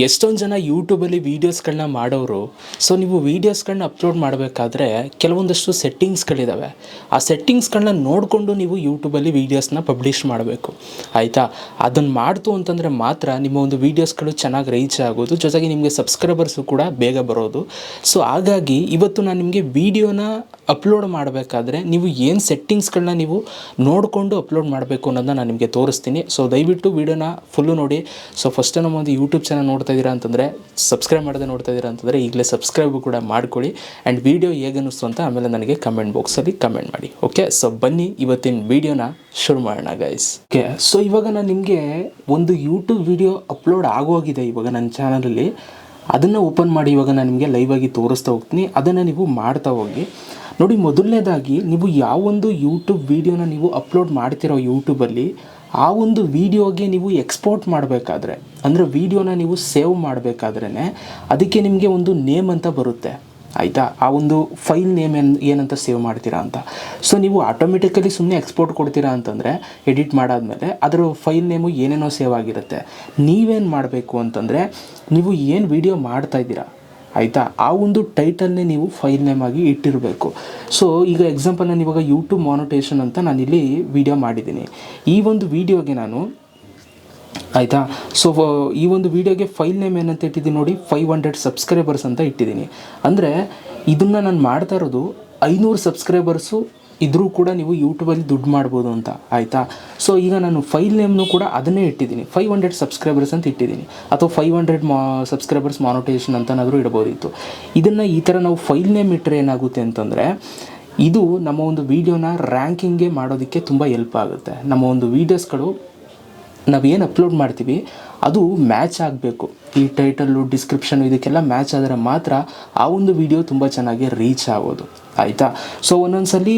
ಎಷ್ಟೊಂದು ಜನ ಯೂಟ್ಯೂಬಲ್ಲಿ ವೀಡಿಯೋಸ್ಗಳನ್ನ ಮಾಡೋರು ಸೊ ನೀವು ವೀಡಿಯೋಸ್ಗಳನ್ನ ಅಪ್ಲೋಡ್ ಮಾಡಬೇಕಾದ್ರೆ ಕೆಲವೊಂದಷ್ಟು ಸೆಟ್ಟಿಂಗ್ಸ್ಗಳಿದ್ದಾವೆ ಆ ಸೆಟ್ಟಿಂಗ್ಸ್ಗಳನ್ನ ನೋಡಿಕೊಂಡು ನೀವು ಯೂಟ್ಯೂಬಲ್ಲಿ ವೀಡಿಯೋಸ್ನ ಪಬ್ಲಿಷ್ ಮಾಡಬೇಕು. ಆಯಿತಾ? ಅದನ್ನು ಮಾಡ್ತು ಅಂತಂದರೆ ಮಾತ್ರ ನಿಮ್ಮ ಒಂದು ವೀಡಿಯೋಸ್ಗಳು ಚೆನ್ನಾಗಿ ರೀಚ್ ಆಗೋದು, ಜೊತೆಗೆ ನಿಮಗೆ ಸಬ್ಸ್ಕ್ರೈಬರ್ಸು ಕೂಡ ಬೇಗ ಬರೋದು. ಸೊ ಹಾಗಾಗಿ ಇವತ್ತು ನಾನು ನಿಮಗೆ ವೀಡಿಯೋನ ಅಪ್ಲೋಡ್ ಮಾಡಬೇಕಾದ್ರೆ ನೀವು ಏನು ಸೆಟ್ಟಿಂಗ್ಸ್ಗಳನ್ನ ನೀವು ನೋಡಿಕೊಂಡು ಅಪ್ಲೋಡ್ ಮಾಡಬೇಕು ಅನ್ನೋದನ್ನ ನಾನು ನಿಮಗೆ ತೋರಿಸ್ತೀನಿ. ಸೊ ದಯವಿಟ್ಟು ವೀಡಿಯೋನ ಫುಲ್ಲು ನೋಡಿ. ಸೊ ಫಸ್ಟ್ ನಮ್ಮೊಂದು ಯೂಟ್ಯೂಬ್ ಚಾನಲ್ ನೋಡ್ತಾ ಇದ್ದೀರಾ ಅಂತಂದರೆ ಸಬ್ಸ್ಕ್ರೈಬ್ ಮಾಡದೆ ನೋಡ್ತಾ ಇದ್ದೀರಾ ಅಂತಂದರೆ, ಈಗಲೇ ಸಬ್ಸ್ಕ್ರೈಬ್ ಕೂಡ ಮಾಡ್ಕೊಳ್ಳಿ. ಆ್ಯಂಡ್ ವೀಡಿಯೋ ಹೇಗೆ ಅನ್ನಿಸ್ತು ಅಂತ ಆಮೇಲೆ ನನಗೆ ಕಮೆಂಟ್ ಬಾಕ್ಸಲ್ಲಿ ಕಮೆಂಟ್ ಮಾಡಿ. ಓಕೆ ಸೊ ಬನ್ನಿ, ಇವತ್ತಿನ ವೀಡಿಯೋನ ಶುರು ಮಾಡೋಣ ಗೈಸ್ ಓಕೆ ಸೊ ಇವಾಗ ನಾನು ನಿಮಗೆ ಒಂದು ಯೂಟ್ಯೂಬ್ ವೀಡಿಯೋ ಅಪ್ಲೋಡ್ ಆಗೋಗಿದೆ ಇವಾಗ ನನ್ನ ಚಾನಲಲ್ಲಿ ಅದನ್ನು ಓಪನ್ ಮಾಡಿ ಇವಾಗ ನಾನು ನಿಮಗೆ ಲೈವ್ ಆಗಿ ತೋರಿಸ್ತಾ ಹೋಗ್ತೀನಿ. ಅದನ್ನು ನೀವು ಮಾಡ್ತಾ ಹೋಗಿ. ನೋಡಿ, ಮೊದಲನೇದಾಗಿ ನೀವು ಯಾವೊಂದು ಯೂಟ್ಯೂಬ್ ವೀಡಿಯೋನ ನೀವು ಅಪ್ಲೋಡ್ ಮಾಡ್ತಿರೋ ಯೂಟ್ಯೂಬಲ್ಲಿ ಆ ಒಂದು ವೀಡಿಯೋಗೆ ನೀವು ಎಕ್ಸ್ಪೋರ್ಟ್ ಮಾಡಬೇಕಾದ್ರೆ, ಅಂದರೆ ವೀಡಿಯೋನ ನೀವು ಸೇವ್ ಮಾಡಬೇಕಾದ್ರೇ ಅದಕ್ಕೆ ನಿಮಗೆ ಒಂದು ನೇಮ್ ಅಂತ ಬರುತ್ತೆ. ಆಯಿತಾ? ಆ ಒಂದು ಫೈಲ್ ನೇಮ್ ಏನು ಏನಂತ ಸೇವ್ ಮಾಡ್ತೀರಾ ಅಂತ. ಸೊ ನೀವು ಆಟೋಮೆಟಿಕಲಿ ಸುಮ್ಮನೆ ಎಕ್ಸ್ಪೋರ್ಟ್ ಕೊಡ್ತೀರಾ ಅಂತಂದರೆ ಎಡಿಟ್ ಮಾಡಾದಮೇಲೆ ಅದರ ಫೈಲ್ ನೇಮು ಏನೇನೋ ಸೇವ್ ಆಗಿರುತ್ತೆ. ನೀವೇನು ಮಾಡಬೇಕು ಅಂತಂದರೆ, ನೀವು ಏನು ವೀಡಿಯೋ ಮಾಡ್ತಾ ಇದ್ದೀರಾ, ಆಯಿತಾ? ಆ ಒಂದು ಟೈಟಲ್ನೇ ನೀವು ಫೈಲ್ ನೇಮ್ ಆಗಿ ಇಟ್ಟಿರಬೇಕು. ಸೊ ಈಗ ಎಕ್ಸಾಂಪಲ್ ನಾನು ಇವಾಗ ಯೂಟ್ಯೂಬ್ ಮಾನಿಟೇಷನ್ ಅಂತ ನಾನಿಲ್ಲಿ ವಿಡಿಯೋ ಮಾಡಿದ್ದೀನಿ. ಈ ಒಂದು ವಿಡಿಯೋಗೆ ನಾನು ಆಯಿತಾ? ಸೊ ಈ ಒಂದು ವಿಡಿಯೋಗೆ ಫೈಲ್ ನೇಮ್ ಏನಂತ ಇಟ್ಟಿದ್ದೀನಿ ನೋಡಿ ಫೈವ್ ಹಂಡ್ರೆಡ್ ಸಬ್ಸ್ಕ್ರೈಬರ್ಸ್ ಅಂತ ಇಟ್ಟಿದ್ದೀನಿ. ಅಂದರೆ, ಇದನ್ನು ನಾನು ಮಾಡ್ತಾ ಇರೋದು ಐನೂರು ಸಬ್ಸ್ಕ್ರೈಬರ್ಸು ಇದ್ರೂ ಕೂಡ ನೀವು ಯೂಟ್ಯೂಬಲ್ಲಿ ದುಡ್ಡು ಮಾಡ್ಬೋದು ಅಂತ, ಆಯಿತಾ? ಸೊ ಈಗ ನಾನು ಫೈಲ್ ನೇಮ್ನು ಕೂಡ ಅದನ್ನೇ ಇಟ್ಟಿದ್ದೀನಿ. ಫೈವ್ ಹಂಡ್ರೆಡ್ ಸಬ್ಸ್ಕ್ರೈಬರ್ಸ್ ಅಂತ ಇಟ್ಟಿದ್ದೀನಿ. ಅಥವಾ ಫೈವ್ ಹಂಡ್ರೆಡ್ ಮಾ ಸಬ್ಸ್ಕ್ರೈಬರ್ಸ್ ಮಾನಿಟೇಷನ್ ಅಂತನಾದರೂ ಇಡ್ಬೋದಿತ್ತು. ಇದನ್ನು ಈ ಥರ ನಾವು ಫೈಲ್ ನೇಮ್ ಇಟ್ಟರೆ ಏನಾಗುತ್ತೆ ಅಂತಂದರೆ, ಇದು ನಮ್ಮ ಒಂದು ವೀಡಿಯೋನ ರ್ಯಾಂಕಿಂಗ್ಗೆ ಮಾಡೋದಕ್ಕೆ ತುಂಬ ಹೆಲ್ಪ್ ಆಗುತ್ತೆ. ನಮ್ಮ ಒಂದು ವೀಡಿಯೋಸ್ಗಳು ನಾವೇನು ಅಪ್ಲೋಡ್ ಮಾಡ್ತೀವಿ, ಅದು ಮ್ಯಾಚ್ ಆಗಬೇಕು. ಈ ಟೈಟಲ್ಲು ಡಿಸ್ಕ್ರಿಪ್ಷನ್ ಇದಕ್ಕೆಲ್ಲ ಮ್ಯಾಚ್ ಆದರೆ ಮಾತ್ರ ಆ ಒಂದು ವಿಡಿಯೋ ತುಂಬ ಚೆನ್ನಾಗಿ ರೀಚ್ ಆಗೋದು. ಆಯಿತಾ? ಸೊ ಒಂದೊಂದ್ಸಲಿ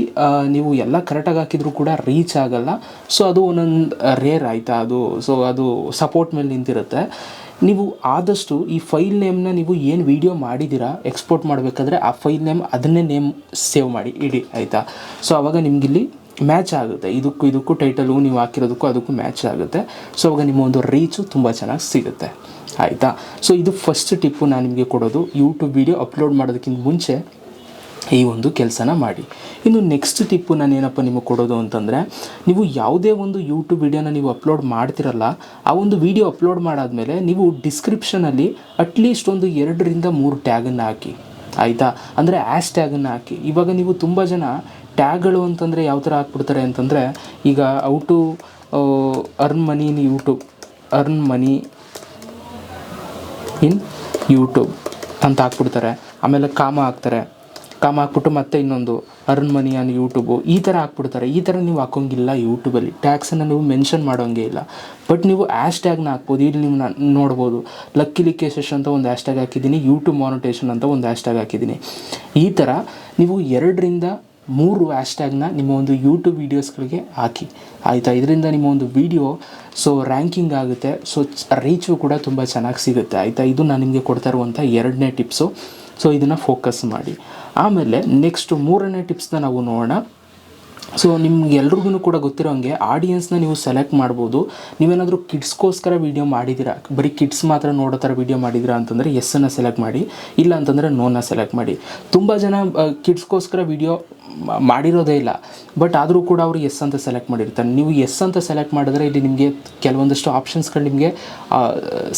ನೀವು ಎಲ್ಲ ಕರೆಕ್ಟಾಗಿ ಹಾಕಿದರೂ ಕೂಡ ರೀಚ್ ಆಗಲ್ಲ. ಸೊ ಅದು ಒಂದೊಂದು ರೇರ್ ಆಯಿತಾ ಅದು? ಸೊ ಅದು ಸಪೋರ್ಟ್ ಮೇಲೆ ನಿಂತಿರುತ್ತೆ. ನೀವು ಆದಷ್ಟು ಈ ಫೈಲ್ ನೇಮ್ನ ನೀವು ಏನು ವಿಡಿಯೋ ಮಾಡಿದ್ದೀರಾ ಎಕ್ಸ್ಪೋರ್ಟ್ ಮಾಡಬೇಕಾದ್ರೆ ಆ ಫೈಲ್ ನೇಮ್ ಅದನ್ನೇ ನೇಮ್ ಸೇವ್ ಮಾಡಿ, ಇಡಿ. ಆಯಿತಾ? ಸೊ ಆವಾಗ ನಿಮಗಿಲ್ಲಿ ಮ್ಯಾಚ್ ಆಗುತ್ತೆ. ಇದಕ್ಕೂ ಇದಕ್ಕೂ ಟೈಟಲು ನೀವು ಹಾಕಿರೋದಕ್ಕೂ ಅದಕ್ಕೂ ಮ್ಯಾಚ್ ಆಗುತ್ತೆ. ಸೊ ಅವಾಗ ನಿಮ್ಮ ಒಂದು ರೀಚು ತುಂಬ ಚೆನ್ನಾಗಿ ಸಿಗುತ್ತೆ. ಆಯಿತಾ? ಸೊ ಇದು ಫಸ್ಟ್ ಟಿಪ್ಪು ನಾನು ನಿಮಗೆ ಕೊಡೋದು. ಯೂಟ್ಯೂಬ್ ವೀಡಿಯೋ ಅಪ್ಲೋಡ್ ಮಾಡೋದಕ್ಕಿಂತ ಮುಂಚೆ ಈ ಒಂದು ಕೆಲಸನ ಮಾಡಿ. ಇನ್ನು ನೆಕ್ಸ್ಟ್ ಟಿಪ್ಪು ನಾನು ಏನಪ್ಪ ನಿಮಗೆ ಕೊಡೋದು ಅಂತಂದರೆ, ನೀವು ಯಾವುದೇ ಒಂದು ಯೂಟ್ಯೂಬ್ ವಿಡಿಯೋನ ನೀವು ಅಪ್ಲೋಡ್ ಮಾಡ್ತಿರಲ್ಲ, ಆ ಒಂದು ವೀಡಿಯೋ ಅಪ್ಲೋಡ್ ಮಾಡಾದಮೇಲೆ ನೀವು ಡಿಸ್ಕ್ರಿಪ್ಷನಲ್ಲಿ ಅಟ್ಲೀಸ್ಟ್ ಒಂದು ಎರಡರಿಂದ ಮೂರು ಟ್ಯಾಗನ್ನು ಹಾಕಿ. ಆಯಿತಾ? ಅಂದರೆ ಆ್ಯಶ್ ಟ್ಯಾಗನ್ನು ಹಾಕಿ. ಇವಾಗ ನೀವು ತುಂಬ ಜನ ಟ್ಯಾಗ್ಗಳು ಅಂತಂದರೆ ಯಾವ ಥರ ಹಾಕ್ಬಿಡ್ತಾರೆ ಅಂತಂದರೆ, ಈಗ how to earn money in YouTube earn money in YouTube ಅಂತ ಹಾಕ್ಬಿಡ್ತಾರೆ. ಆಮೇಲೆ ಕಾಮ ಹಾಕ್ತಾರೆ. ಕಾಮ ಹಾಕ್ಬಿಟ್ಟು ಮತ್ತೆ ಇನ್ನೊಂದು ಅರ್ನ್ ಮನಿ ಆನ್ ಯೂಟ್ಯೂಬು ಈ ಥರ ಹಾಕ್ಬಿಡ್ತಾರೆ. ಈ ಥರ ನೀವು ಹಾಕೋಂಗಿಲ್ಲ ಯೂಟ್ಯೂಬಲ್ಲಿ ಟ್ಯಾಕ್ಸನ್ನು ನೀವು ಮೆನ್ಷನ್ ಮಾಡೋಂಗೆ ಇಲ್ಲ. ಬಟ್ ನೀವು ಆ್ಯಶ್ ಟ್ಯಾಗ್ನ ಹಾಕ್ಬೋದು. ಇಲ್ಲಿ ನೀವು ನಾನು ನೋಡ್ಬೋದು. ಲಕ್ಕಿ ಲಿಕೇಶಸ್ ಅಂತ ಒಂದು ಆ್ಯಶ್ ಟ್ಯಾಗ್ ಹಾಕಿದ್ದೀನಿ. ಯೂಟ್ಯೂಬ್ ಮಾನಿಟೇಷನ್ ಅಂತ ಒಂದು ಆ್ಯಶ್ ಟ್ಯಾಗ್ ಹಾಕಿದ್ದೀನಿ. ಈ ಥರ ನೀವು ಎರಡರಿಂದ ಮೂರು ಹ್ಯಾಶ್ಟ್ಯಾಗ್ನ ನಿಮ್ಮ ಒಂದು ಯೂಟ್ಯೂಬ್ ವೀಡಿಯೋಸ್ಗಳಿಗೆ ಹಾಕಿ. ಆಯಿತಾ? ಇದರಿಂದ ನಿಮ್ಮ ಒಂದು ವಿಡಿಯೋ ಸೊ ರ್ಯಾಂಕಿಂಗ್ ಆಗುತ್ತೆ. ಸೊ ರೀಚು ಕೂಡ ತುಂಬ ಚೆನ್ನಾಗಿ ಸಿಗುತ್ತೆ. ಆಯಿತಾ? ಇದು ನಾನು ನಿಮಗೆ ಕೊಡ್ತಾ ಇರುವಂಥ ಎರಡನೇ ಟಿಪ್ಸು ಸೊ ಇದನ್ನು ಫೋಕಸ್ ಮಾಡಿ. ಆಮೇಲೆ ನೆಕ್ಸ್ಟ್ ಮೂರನೇ ಟಿಪ್ಸ್ನ ನಾವು ನೋಡೋಣ. ಸೊ ನಿಮ್ಗೆ ಎಲ್ರಿಗೂ ಕೂಡ ಗೊತ್ತಿರೋ ಹಂಗೆ ಆಡಿಯನ್ಸ್ನ ನೀವು ಸೆಲೆಕ್ಟ್ ಮಾಡ್ಬೋದು. ನೀವೇನಾದರೂ ಕಿಡ್ಸ್ಗೋಸ್ಕರ ವೀಡಿಯೋ ಮಾಡಿದ್ದೀರಾ? ಬರೀ ಕಿಡ್ಸ್ ಮಾತ್ರ ನೋಡೋ ಥರ ವೀಡಿಯೋ ಮಾಡಿದ್ದೀರಾ ಅಂತಂದರೆ ಎಸ್ಸನ್ನು ಸೆಲೆಕ್ಟ್ ಮಾಡಿ. ಇಲ್ಲ ಅಂತಂದರೆ ನೋನ ಸೆಲೆಕ್ಟ್ ಮಾಡಿ. ತುಂಬ ಜನ ಕಿಡ್ಸ್ಗೋಸ್ಕರ ವೀಡಿಯೋ ಮಾಡಿರೋದೇ ಇಲ್ಲ. ಬಟ್ ಆದರೂ ಕೂಡ ಅವರು ಎಸ್ ಅಂತ ಸೆಲೆಕ್ಟ್ ಮಾಡಿರ್ತಾರೆ. ನೀವು ಎಸ್ ಅಂತ ಸೆಲೆಕ್ಟ್ ಮಾಡಿದ್ರೆ ಇಲ್ಲಿ ನಿಮಗೆ ಕೆಲವೊಂದಷ್ಟು ಆಪ್ಷನ್ಸ್ಗಳು ನಿಮಗೆ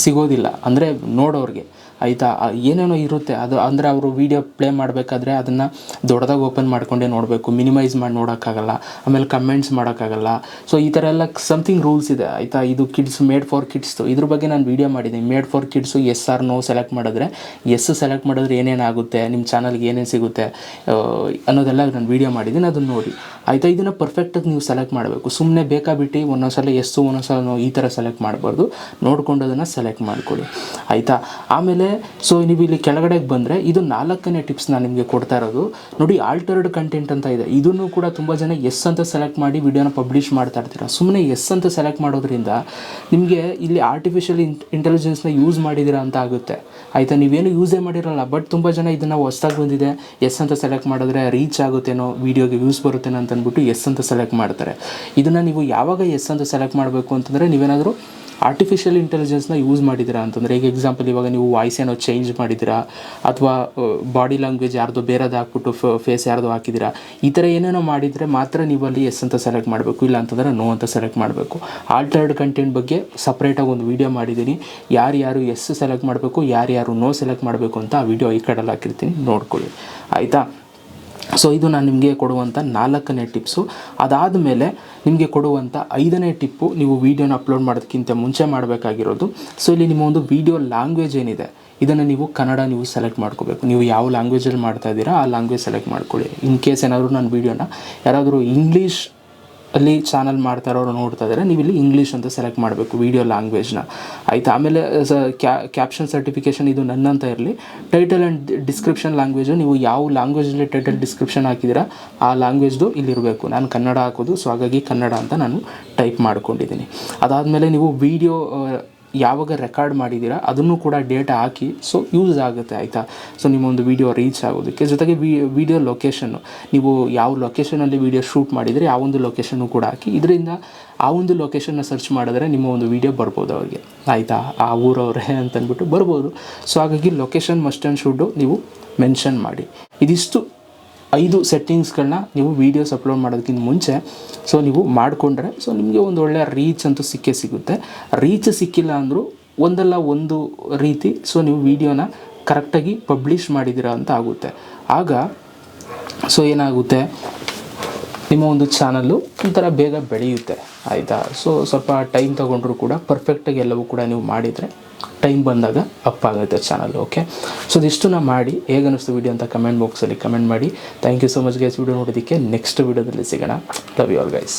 ಸಿಗೋದಿಲ್ಲ. ಅಂದರೆ ನೋಡೋರಿಗೆ. ಆಯಿತಾ? ಏನೇನೋ ಇರುತ್ತೆ. ಅದು ಅಂದರೆ ಅವರು ವೀಡಿಯೋ ಪ್ಲೇ ಮಾಡಬೇಕಾದ್ರೆ ಅದನ್ನು ದೊಡ್ಡದಾಗಿ ಓಪನ್ ಮಾಡಿಕೊಂಡೇ ನೋಡಬೇಕು. ಮಿನಿಮೈಸ್ ಮಾಡಿ ನೋಡೋಕ್ಕಾಗಲ್ಲ. ಆಮೇಲೆ ಕಮೆಂಟ್ಸ್ ಮಾಡೋಕ್ಕಾಗಲ್ಲ. ಸೊ ಈ ಥರ ಎಲ್ಲ ಸಮಥಿಂಗ್ ರೂಲ್ಸ್ ಇದೆ. ಆಯಿತಾ? ಇದು ಕಿಡ್ಸ್ ಮೇಡ್ ಫಾರ್ ಕಿಡ್ಸ್ದು ಇದ್ರ ಬಗ್ಗೆ ನಾನು ವೀಡಿಯೋ ಮಾಡಿದ್ದೀನಿ. Made for kids yes or no select ಮಾಡಿದ್ರೆ. ಎಸ್ ಸೆಲೆಕ್ಟ್ ಮಾಡಿದ್ರೆ ಏನೇನಾಗುತ್ತೆ ನಿಮ್ಮ ಚಾನಲ್ಗೆ ಏನೇನು ಸಿಗುತ್ತೆ? ಅನ್ನೋದೆಲ್ಲ ನಾನು ವೀಡಿಯೋ ಮಾಡಿದ್ದೀನಿ. ಅದನ್ನು ನೋಡಿ. ಆಯಿತಾ? ಇದನ್ನು ಪರ್ಫೆಕ್ಟಾಗಿ ನೀವು ಸೆಲೆಕ್ಟ್ ಮಾಡಬೇಕು. ಸುಮ್ಮನೆ ಬೇಕಾಬಿಟ್ಟು ಒಂದೊಂದ್ಸಲ ಎಸ್ಸು ಒಂದೊಂದ್ಸಲ ನೋ ಈ ಥರ ಸೆಲೆಕ್ಟ್ ಮಾಡಬಾರ್ದು. ನೋಡ್ಕೊಂಡು ಅದನ್ನು ಸೆಲೆಕ್ಟ್ ಮಾಡ್ಕೊಳ್ಳಿ. ಆಯಿತಾ? ಆಮೇಲೆ ಸೊ ನೀವು ಇಲ್ಲಿ ಕೆಳಗಡೆಗೆ ಬಂದರೆ ಇದು ನಾಲ್ಕನೇ ಟಿಪ್ಸ್ ನಾನು ನಿಮಗೆ ಕೊಡ್ತಾ ಇರೋದು. ನೋಡಿ ಆಲ್ಟರ್ಡ್ ಕಂಟೆಂಟ್ ಅಂತ ಇದೆ. ಇದನ್ನು ಕೂಡ ತುಂಬ ಜನ ಎಸ್ ಅಂತ ಸೆಲೆಕ್ಟ್ ಮಾಡಿ ವಿಡಿಯೋನ ಪಬ್ಲಿಷ್ ಮಾಡ್ತಾ ಇರ್ತೀರ? ಸುಮ್ಮನೆ ಎಸ್ ಅಂತ ಸೆಲೆಕ್ಟ್ ಮಾಡೋದ್ರಿಂದ ನಿಮಗೆ ಇಲ್ಲಿ ಆರ್ಟಿಫಿಷಿಯಲ್ ಇಂಟೆಲಿಜೆನ್ಸ್ನ ಯೂಸ್ ಮಾಡಿದಿರ ಅಂತ ಆಗುತ್ತೆ. ಆಯಿತಾ? ನೀವೇನು ಯೂಸೇ ಮಾಡಿರಲ್ಲ ಬಟ್ ತುಂಬ ಜನ ಇದನ್ನು ಹೊಸ್ದಾಗಿ ಬಂದಿದೆ. ಎಸ್ ಅಂತ ಸೆಲೆಕ್ಟ್ ಮಾಡಿದ್ರೆ ರೀಚ್ ಆಗುತ್ತೇನೋ ವೀಡಿಯೋಗೆ ವ್ಯೂಸ್ ಬರುತ್ತೇನೋ ಅಂತ ಅಂದ್ಬಿಟ್ಟು ಎಸ್ ಅಂತ ಸೆಲೆಕ್ಟ್ ಮಾಡ್ತಾರೆ. ಇದನ್ನು ನೀವು ಯಾವಾಗ ಎಸ್ ಅಂತ ಸೆಲೆಕ್ಟ್ ಮಾಡಬೇಕು ಅಂತಂದರೆ ನೀವೇನಾದರೂ ಆರ್ಟಿಫಿಷಿಯಲ್ ಇಂಟೆಲಿಜೆನ್ಸ್ನ ಯೂಸ್ ಮಾಡಿದ್ದೀರಾ ಅಂತಂದರೆ, ಈಗ ಎಕ್ಸಾಂಪಲ್ ಇವಾಗ ನೀವು ವಾಯ್ಸ್ ಏನೋ ಚೇಂಜ್ ಮಾಡಿದ್ದೀರಾ ಅಥವಾ ಬಾಡಿ ಲ್ಯಾಂಗ್ವೇಜ್ ಯಾರ್ದೋ ಬೇರೆದು ಹಾಕ್ಬಿಟ್ಟು ಫೇಸ್ ಯಾರ್ದೋ ಹಾಕಿದ್ದೀರಾ ಈ ಥರ ಏನೇನೋ ಮಾಡಿದರೆ ಮಾತ್ರ ನೀವು ಅಲ್ಲಿ ಎಸ್ ಅಂತ ಸೆಲೆಕ್ಟ್ ಮಾಡಬೇಕು, ಇಲ್ಲ ಅಂತಂದರೆ ನೋ ಅಂತ ಸೆಲೆಕ್ಟ್ ಮಾಡಬೇಕು. ಆಲ್ಟರ್ಡ್ ಕಂಟೆಂಟ್ ಬಗ್ಗೆ ಸಪ್ರೇಟಾಗಿ ಒಂದು ವೀಡಿಯೋ ಮಾಡಿದ್ದೀನಿ ಯಾರ್ಯಾರು ಎಸ್ ಸೆಲೆಕ್ಟ್ ಮಾಡಬೇಕು ಯಾರ್ಯಾರು ನೋ ಸೆಲೆಕ್ಟ್ ಮಾಡಬೇಕು ಅಂತ ಆ ವಿಡಿಯೋ ಈ ಕಡೆಲ್ಲ ಹಾಕಿರ್ತೀನಿ, ನೋಡ್ಕೊಳ್ಳಿ. ಆಯಿತಾ? ಸೊ ಇದು ನಾನು ನಿಮಗೆ ಕೊಡುವಂಥ ನಾಲ್ಕನೇ ಟಿಪ್ಸು ಅದಾದಮೇಲೆ ನಿಮಗೆ ಕೊಡುವಂಥ ಐದನೇ ಟಿಪ್ಪು ನೀವು ವೀಡಿಯೋನ ಅಪ್ಲೋಡ್ ಮಾಡೋದಕ್ಕಿಂತ ಮುಂಚೆ ಮಾಡಬೇಕಾಗಿರೋದು. ಸೊ ಇಲ್ಲಿ ನಿಮ್ಮ ಒಂದು ವೀಡಿಯೋ ಲ್ಯಾಂಗ್ವೇಜ್ ಏನಿದೆ, ಇದನ್ನು ನೀವು ಕನ್ನಡ ನೀವು ಸೆಲೆಕ್ಟ್ ಮಾಡ್ಕೋಬೇಕು. ನೀವು ಯಾವ ಲ್ಯಾಂಗ್ವೇಜಲ್ಲಿ ಮಾಡ್ತಾ ಇದ್ದೀರಾ, ಆ ಲ್ಯಾಂಗ್ವೇಜ್ ಸೆಲೆಕ್ಟ್ ಮಾಡ್ಕೊಳ್ಳಿ. ಇನ್ ಕೇಸ್ ಏನಾದರೂ ನಾನು ವೀಡಿಯೋನ ಯಾರಾದರೂ ಇಂಗ್ಲೀಷ್ ಅಲ್ಲಿ ಚಾನಲ್ ಮಾಡ್ತಾ ಇರೋರು ನೋಡ್ತಾ ಇದ್ದಾರೆ ನೀವು ಇಲ್ಲಿ ಇಂಗ್ಲೀಷ್ ಅಂತ ಸೆಲೆಕ್ಟ್ ಮಾಡಬೇಕು ವೀಡಿಯೋ ಲ್ಯಾಂಗ್ವೇಜ್ನ ಆಯಿತಾ? ಆಮೇಲೆ ಕ್ಯಾಪ್ಷನ್ ಸರ್ಟಿಫಿಕೇಷನ್ ಇದು ನನ್ನಂತ ಇರಲಿ. ಟೈಟಲ್ ಆ್ಯಂಡ್ ಡಿಸ್ಕ್ರಿಪ್ಷನ್ ಲ್ಯಾಂಗ್ವೇಜು ನೀವು ಯಾವ ಲ್ಯಾಂಗ್ವೇಜಲ್ಲಿ ಟೈಟಲ್ ಡಿಸ್ಕ್ರಿಪ್ಷನ್ ಹಾಕಿದ್ದೀರಾ ಆ ಲ್ಯಾಂಗ್ವೇಜ್ದು ಇಲ್ಲಿರಬೇಕು ನಾನು ಕನ್ನಡ ಹಾಕೋದು, ಸೊ ಹಾಗಾಗಿ ಕನ್ನಡ ಅಂತ ನಾನು ಟೈಪ್ ಮಾಡ್ಕೊಂಡಿದ್ದೀನಿ. ಅದಾದಮೇಲೆ ನೀವು ವೀಡಿಯೋ ಯಾವಾಗ ರೆಕಾರ್ಡ್ ಮಾಡಿದ್ದೀರಾ, ಅದನ್ನು ಕೂಡ ಡೇಟಾ ಹಾಕಿ ಸೊ ಯೂಸ್ ಆಗುತ್ತೆ, ಆಯಿತಾ? ಸೊ ನಿಮ್ಮೊಂದು ವೀಡಿಯೋ ರೀಚ್ ಆಗೋದಕ್ಕೆ, ಜೊತೆಗೆ ವೀಡಿಯೋ ಲೊಕೇಶನ್ನು ನೀವು ಯಾವ ಲೊಕೇಶನಲ್ಲಿ ವೀಡಿಯೋ ಶೂಟ್ ಮಾಡಿದರೆ, ಆ ಒಂದು ಲೊಕೇಶನ್ನು ಕೂಡ ಹಾಕಿ, ಇದರಿಂದ ಆ ಒಂದು ಲೊಕೇಶನ್ನ ಸರ್ಚ್ ಮಾಡಿದ್ರೆ ನಿಮ್ಮ ಒಂದು ವೀಡಿಯೋ ಬರ್ಬೋದು ಅವ್ರಿಗೆ. ಆಯಿತಾ? ಆ ಊರವ್ರೆ ಅಂತಂದ್ಬಿಟ್ಟು ಬರ್ಬೋದು. ಸೊ ಹಾಗಾಗಿ ಲೊಕೇಶನ್ ಮಸ್ಟ್ ಆ್ಯಂಡ್ ಶುಡ್ಡು ನೀವು ಮೆನ್ಷನ್ ಮಾಡಿ. ಇದಿಷ್ಟು. ಐದು ಸೆಟ್ಟಿಂಗ್ಸ್ಗಳನ್ನ ನೀವು ವೀಡಿಯೋಸ್ ಅಪ್ಲೋಡ್ ಮಾಡೋದಕ್ಕಿಂತ ಮುಂಚೆ ಸೊ ನೀವು ಮಾಡಿಕೊಂಡ್ರೆ ಸೊ ನಿಮಗೆ ಒಂದು ಒಳ್ಳೆಯ ರೀಚ್ ಅಂತೂ ಸಿಕ್ಕೇ ಸಿಗುತ್ತೆ. ರೀಚ್ ಸಿಕ್ಕಿಲ್ಲ ಅಂದರೂ ಒಂದಲ್ಲ ಒಂದು ರೀತಿ ಸೊ ನೀವು ವೀಡಿಯೋನ ಕರೆಕ್ಟಾಗಿ ಪಬ್ಲಿಷ್ ಮಾಡಿದ್ದೀರಾ ಅಂತ ಆಗುತ್ತೆ. ಆಗ ಸೊ ಏನಾಗುತ್ತೆ? ನಿಮ್ಮ ಒಂದು ಚಾನಲ್ಲು ಒಂಥರ ಬೇಗ ಬೆಳೆಯುತ್ತೆ, ಆಯಿತಾ? ಸೊ ಸ್ವಲ್ಪ ಟೈಮ್ ತೊಗೊಂಡ್ರು ಕೂಡ ಪರ್ಫೆಕ್ಟಾಗಿ ಎಲ್ಲವೂ ಕೂಡ ನೀವು ಮಾಡಿದರೆ ಟೈಮ್ ಬಂದಾಗ ಅಪ್ ಆಗುತ್ತೆ ಚಾನಲ್ ಓಕೆ ಸೊ ಇದಿಷ್ಟನ್ನ ಮಾಡಿ, ಹೇಗೆ ಅನ್ನಿಸ್ತು ವೀಡಿಯೋ ಅಂತ ಕಮೆಂಟ್ ಬಾಕ್ಸಲ್ಲಿ ಕಮೆಂಟ್ ಮಾಡಿ. Thank you so much guys video ನೋಡೋದಕ್ಕೆ ನೆಕ್ಸ್ಟ್ ವೀಡಿಯೋದಲ್ಲಿ ಸಿಗೋಣ. Love you all guys